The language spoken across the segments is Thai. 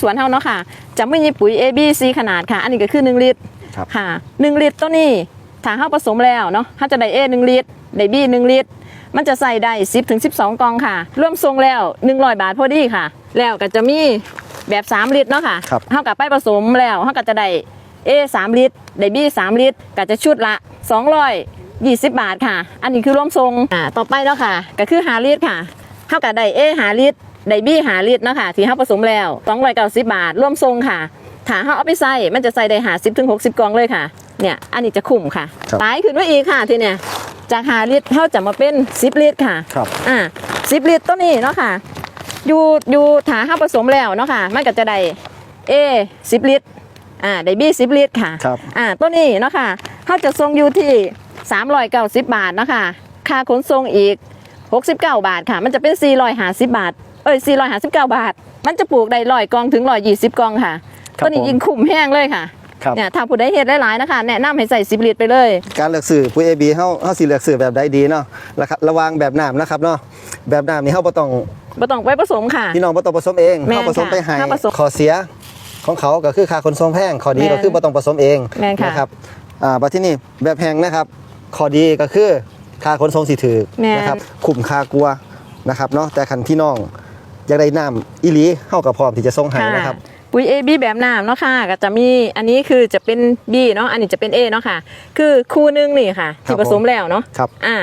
สวนเฮาเนาะค่ะ จะไม่มีปุ๋ย A B C ขนาดค่ะ อันนี้ก็คือ 1 ลิตรครับ ค่ะ 1 ลิตรตัวนี้ถ้าเฮาผสมแล้วเนาะเฮาจะได้ A 1 ลิตรได้ B 1 ลิตร มันจะใส่ได้ 10ถึง12 กล่องค่ะร่วมทรงแล้ว 100 บาทพอดีค่ะ แล้วก็จะมีแบบ 3 ลิตรเนาะค่ะครับ เฮากับไปผสมแล้วเฮาก็จะได้ A 3 ลิตรได้ B 3 ลิตรก็จะชุดละ220 บาทค่ะ อันนี้คือร่วมทรงอ่าต่อไปเนาะค่ะ ก็คือหาลิตรค่ะเฮากับได้ A หาลิตร ได้ B หาลิตรเนาะค่ะที่เฮาผสมแล้ว290บาท ร่วมทรงค่ะถ้าเฮาเอาไปใส่มันจะใส่ได้50ถึง60กล่องเลยค่ะเนี่ยอันนี้จะคุ้มค่ะครับหลายขึ้นไว้อีกค่ะทีเนี่ยจากหาลิตรเฮาจะมาเป็น10ลิตรค่ะครับ อ่า10ลิตรตัวนี้เนาะค่ะอยู่อยู่ถาห้าผสมแล้วเนาะค่ะมันก็จะได้ A 10ลิตรอ่าได้ B 10ลิตรค่ะครับ อ่าตัวนี้เนาะค่ะเขาจะส่งอยู่ที่390บาทเนาะค่ะค่าขนส่งอีก 69 บาทค่ะ มันจะเป็น 450 บาท เอ้ย459 บาท มันจะปลูกได้ร้อยกองถึง120กองค่ะครับตัวนี้ผม ยิงคุ้มแห้งเลยค่ะครับ เนี่ยถ้าผู้ใดเฮ็ดหลายๆนะคะ แนะนำให้ใส่10ลิตรไปเลย การเลือกสื่อปุ๋ย AB เฮาเฮาสิเลือกสื่อแบบใดดีเนาะระครับระวังแบบน้ำนะครับเนาะแบบน้ำนี่เฮาบ่ต้องบ่ต้องไปผสมค่ะ พี่น้องบ่ต้องผสมเองแม่นเฮาผสมไปให้ค่ะถ้าผสมข้อเสียของเขาก็คือค่าขนส่งแพงข้อดีแม่นก็คือบ่ต้องผสมเองแม่นค่ะ นะครับอ่าบัดที่นี่แบบแพงนะครับข้อดีก็คือค่าขนส่งสิถือแม่น นะครับคุ้มค่ากลัวนะครับเนาะแต่คันพี่น้อง อยากได้น้ำอีหลีเฮาก็พร้อมที่จะส่งให้นะครับ ปุ๋ย A B แบบน้ำเนาะค่ะก็จะมีอันนี้คือจะเป็น B เนาะอันนี้จะเป็น A เนาะค่ะ คือคู่หนึงนี่ค่ะครัที่บผสมแล้วเนาะครับอ่า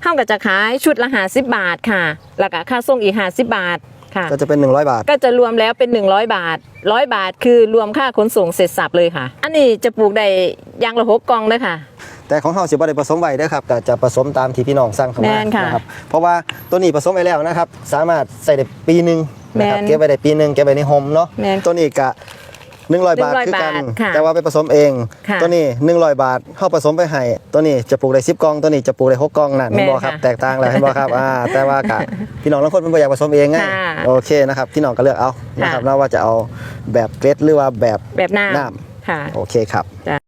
เท่ากับจะขายชุดละ50บาทค่ะแล้วก็ค่าส่งอีก50บาทค่ะก็จะเป็น 100 บาท ก็จะรวมแล้วเป็น 100 บาท 100 บาทคือรวมค่าขนส่งเสร็จสับเลยค่ะ อันนี้จะปลูกได้อยางละหกกล่องเลยค่ะ แต่ของเฮาสิบ่ได้ผสมไว้เด้อครับก็จะผสมตามที่พี่น้องสั่งเข้าแม่มานค่ะ นะครับเพราะว่าตัวนี้ผสมไว้แล้วนะครับ สามารถใส่ได้ปีหนึงนะครับแม่นเก็บไว้ได้ปีหนึงเก็บไว้ในโฮมเนาะแม่นตัวนี้ก็100 บาท100คือกันบาทค่ะแต่ว่าไปผสมเอง ค่ะตัวนี้ 100 บาทเฮาผสมไปให้ตัวนี้จะปลูกได้10กล่องตัวนี้จะปลูกได้6กล่องนั่นเห็นบ่ครับแม่นค่ะแตกต่างแล้วเห็นบ่ครับอ่าแต่ว่าก็พี่น้องบางคนเพิ่นบ่อยากผสมเองไงค่ะโอเคนะครับพี่น้องก็เลือกเอานะครับค่ะนะว่าจะเอาแบบเกล็ดหรือว่าแบบแบบน้น้ำค่ะ โอเคครับจ้ะ